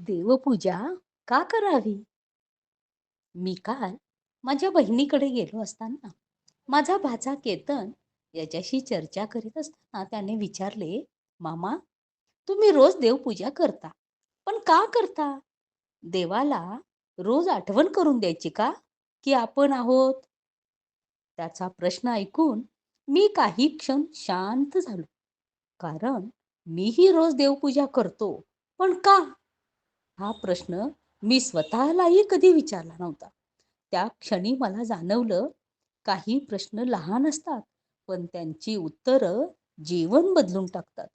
देवपूजा का करावी? मी काल माझ्या बहिणीकडे गेलो असताना माझा भाचा केतन याच्याशी चर्चा करीत असताना त्याने विचारले मामा तुम्ही रोज देवपूजा करता पण का करता? देवाला रोज आठवण करून द्यायची का की आपण आहोत? त्याचा प्रश्न ऐकून मी काही क्षण शांत झालो कारण मीही रोज देवपूजा करतो पण का? हा प्रश्न मी स्वतःलाही कधी विचारला नव्हता. त्या क्षणी मला जाणवलं काही प्रश्न लहान असतात पण त्यांची उत्तरं जीवन बदलून टाकतात.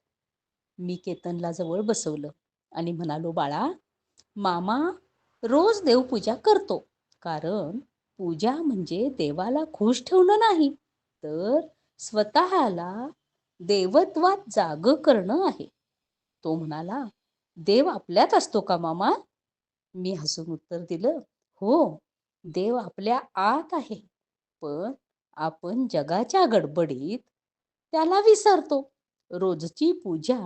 मी केतनला जवळ बसवलं आणि म्हणालो बाळा मामा रोज देवपूजा करतो कारण पूजा म्हणजे देवाला खुश ठेवणं नाही तर स्वतःला देवत्वात जाग करणं आहे. तो म्हणाला देव आपल्यात असतो का मामा? मी हसून उत्तर दिलं हो देव आपल्या आत आहे पण आपण जगाच्या गडबडीत त्याला विसरतो. रोजची पूजा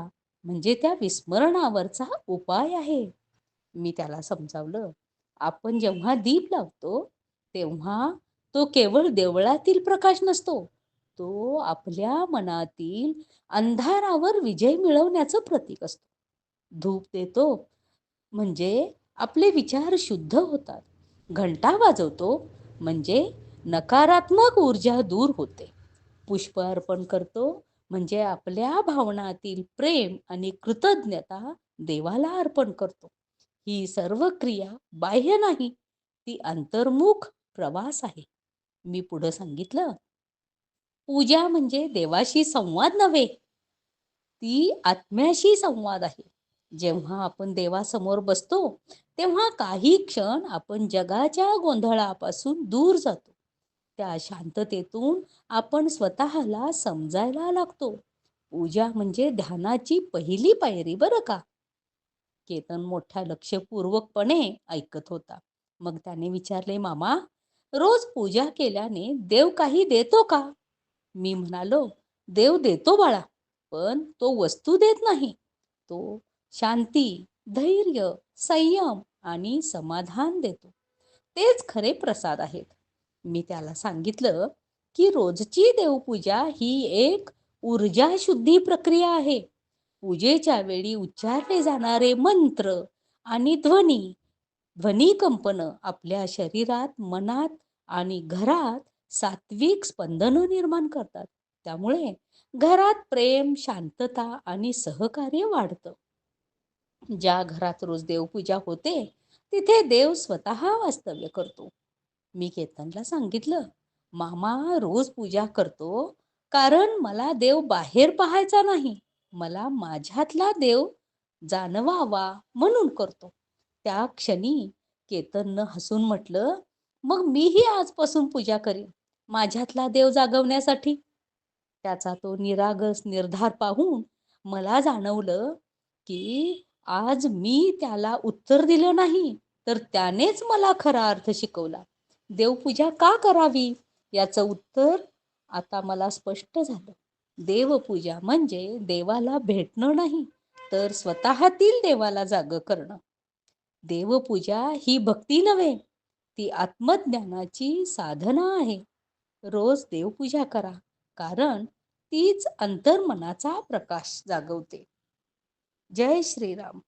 म्हणजे त्या विस्मरणावरचा उपाय आहे. मी त्याला समजावलं आपण जेव्हा दीप लावतो तेव्हा तो केवळ देवळातील प्रकाश नसतो. तो आपल्या मनातील अंधारावर विजय मिळवण्याचं प्रतीक असतो. धूप देतो म्हणजे आपले विचार शुद्ध होतात. घंटा वाजवतो म्हणजे नकारात्मक ऊर्जा दूर होते. पुष्प अर्पण करतो म्हणजे आपल्या भावनातील प्रेम आणि कृतज्ञता देवाला अर्पण करतो. ही सर्व क्रिया बाह्य नाही ती अंतर्मुख प्रवास आहे. मी पुढं सांगितलं. पूजा म्हणजे देवाशी संवाद नव्हे ती आत्म्याशी संवाद आहे. जेव्हा आपण देवासमोर बसतो तेव्हा काही क्षण आपण जगाच्या गोंधळापासून दूर जातो. त्या शांततेतून आपण स्वतःला समजायला लागतो. पूजा म्हणजे ध्यानाची पहिली पायरी बरं का? केतन मोठ्या लक्षपूर्वकपणे ऐकत होता. मग त्याने विचारले मामा रोज पूजा केल्याने देव काही देतो का? मी म्हणालो देव देतो बाळा पण तो वस्तू देत नाही. तो शांती धैर्य संयम आणि समाधान देतो. तेच खरे प्रसाद आहेत. मी त्याला सांगितलं की रोजची देवपूजा ही एक ऊर्जा शुद्धी प्रक्रिया आहे. पूजेच्या वेळी उच्चारले जाणारे मंत्र आणि ध्वनी ध्वनी कंपन आपल्या शरीरात मनात आणि घरात सात्विक स्पंदन निर्माण करतात. त्यामुळे घरात प्रेम शांतता आणि सहकार्य वाढतं. ज्या घरात रोज देवपूजा होते तिथे देव स्वतः वास्तव्य करतो. मी केतनला सांगितलं मामा रोज पूजा करतो कारण मला देव बाहेर पाहायचा नाही. मला माझ्यातला देव जाणवावा म्हणून करतो. त्या क्षणी केतननं हसून म्हटलं मग मीही आजपासून पूजा करीन माझ्यातला देव जागवण्यासाठी. त्याचा तो निरागस निर्धार पाहून मला जाणवलं की आज मी त्याला उत्तर दिलं नाही तर त्यानेच मला खरा अर्थ शिकवला. देवपूजा का करावी? याचं उत्तर आता मला स्पष्ट झालं. देवपूजा म्हणजे देवाला भेटणं नाही तर स्वतःतील देवाला जाग करणं. देवपूजा ही भक्ती नव्हे ती आत्मज्ञानाची साधना आहे. रोज देवपूजा करा कारण तीच अंतर्मनाचा प्रकाश जागवते. जय श्रीराम.